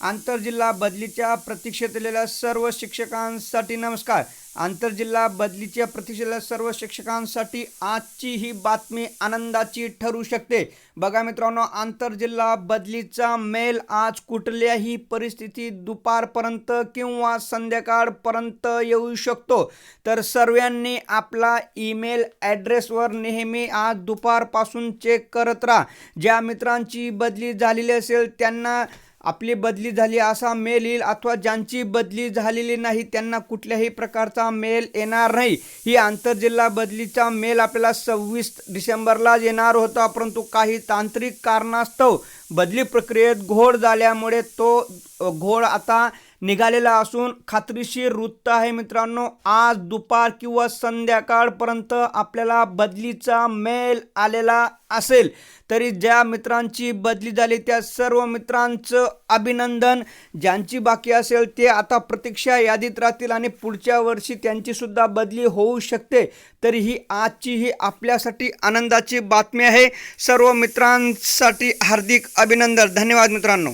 आंतरजिल्हा बदलीच्या प्रतीक्षेत असलेल्या सर्व शिक्षकांसाठी नमस्कार. आंतरजिल्हा बदलीच्या प्रतीक्षेतल्या सर्व शिक्षकांसाठी आजची ही बातमी आनंदाची ठरू शकते. बघा मित्रांनो आंतरजिल्हा बदलीचा मेल आज कुठल्याही परिस्थितीत दुपारपर्यंत किंवा संध्याकाळपर्यंत येऊ शकतो. तर सर्वांनी आपला ईमेल ॲड्रेसवर नेहमी आज दुपारपासून चेक करत राहा. ज्या मित्रांची बदली झालेली असेल त्यांना आपली बदली झाली असा मेल येईल अथवा ज्यांची बदली झालेली नाही त्यांना कुठल्याही प्रकारचा मेल येणार नाही. ही आंतरजिल्हा बदलीचा मेल आपल्याला सव्वीस डिसेंबरला येणार होता परंतु काही तांत्रिक कारणास्तव बदली प्रक्रियेत घोळ झाल्यामुळे तो घोळ आता निघालेला असून खात्रीशीर वृत्त आहे मित्रांनो. आज दुपार किंवा संध्याकाळपर्यंत आपल्याला बदलीचा मेल आलेला असेल. तरी ज्या मित्रांची बदली झाली त्या सर्व मित्रांचं अभिनंदन. ज्यांची बाकी असेल ते आता प्रतीक्षा यादीत राहतील आणि पुढच्या वर्षी त्यांचीसुद्धा बदली होऊ शकते. तरी ही आजची ही आपल्यासाठी आनंदाची बातमी आहे. सर्व मित्रांसाठी हार्दिक अभिनंदन. धन्यवाद मित्रांनो.